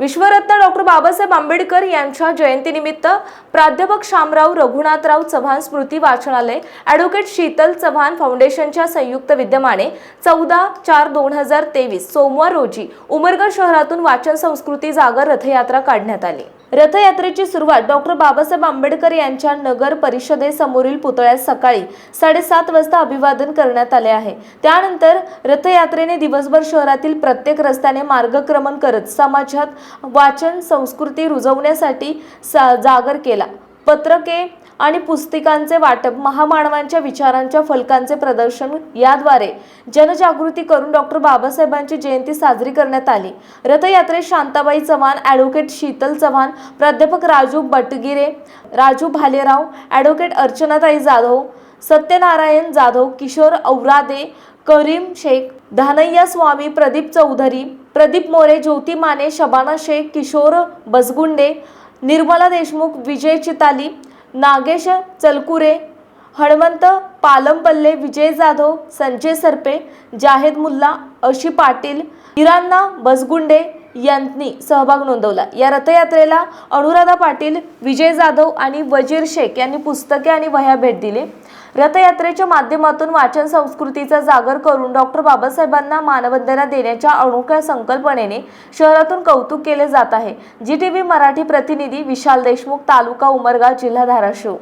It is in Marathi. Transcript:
विश्वरत्न डॉक्टर बाबासाहेब आंबेडकर यांच्या जयंतीनिमित्त प्राध्यापक शामराव रघुनाथराव चव्हाण स्मृती वाचनालय ॲडव्होकेट शीतल चव्हाण फाउंडेशनच्या संयुक्त विद्यमाने चौदा चार दोन हजार तेवीस सोमवार रोजी उमरगा शहरातून वाचन संस्कृती जागर रथयात्रा काढण्यात आली. रथयात्रेची सुरुवात डॉक्टर बाबासाहेब आंबेडकर यांच्या नगर परिषदेसमोरील पुतळ्यास सकाळी साडेसात वाजता अभिवादन करण्यात आले आहे. त्यानंतर रथयात्रेने दिवसभर शहरातील प्रत्येक रस्त्याने मार्गक्रमण करत समाजात वाचन संस्कृती रुजवण्यासाठी सा- जागर केला. पत्रके आणि पुस्तिकांचे वाटप महामानवांच्या विचारांच्या फलकांचे प्रदर्शन याद्वारे जनजागृती करून डॉक्टर बाबासाहेबांची जयंती साजरी करण्यात आली. रथयात्रेत शांताबाई चव्हाण ॲडव्होकेट शीतल चव्हाण प्राध्यापक राजू बटगिरे राजू भालेराव ॲडव्होकेट अर्चनाताई जाधव सत्यनारायण जाधव किशोर औरादे करीम शेख धानय्या स्वामी प्रदीप चौधरी प्रदीप मोरे ज्योती माने शबाना शेख किशोर बसगुंडे निर्मला देशमुख विजय चिताली नागेश चलकुरे हणवंत पालमपल्ले विजय जाधव संजय सरपे जाहेद मुल्ला अशी पाटील इरान्ना बसगुंडे यांनी सहभाग नोंदवला. या रथयात्रेला अनुराधा पाटील विजय जाधव आणि वजीर शेख यांनी पुस्तके आणि वह्या भेट दिली. रथयात्रेच्या माध्यमातून वाचन संस्कृतीचा जागर करून डॉक्टर बाबासाहेबांना मानवंदना देण्याच्या अनोख्या संकल्पनेने शहरातून कौतुक केले जात आहे. जी टी व्ही मराठी प्रतिनिधी विशाल देशमुख तालुका उमरगा जिल्हा धाराशिव.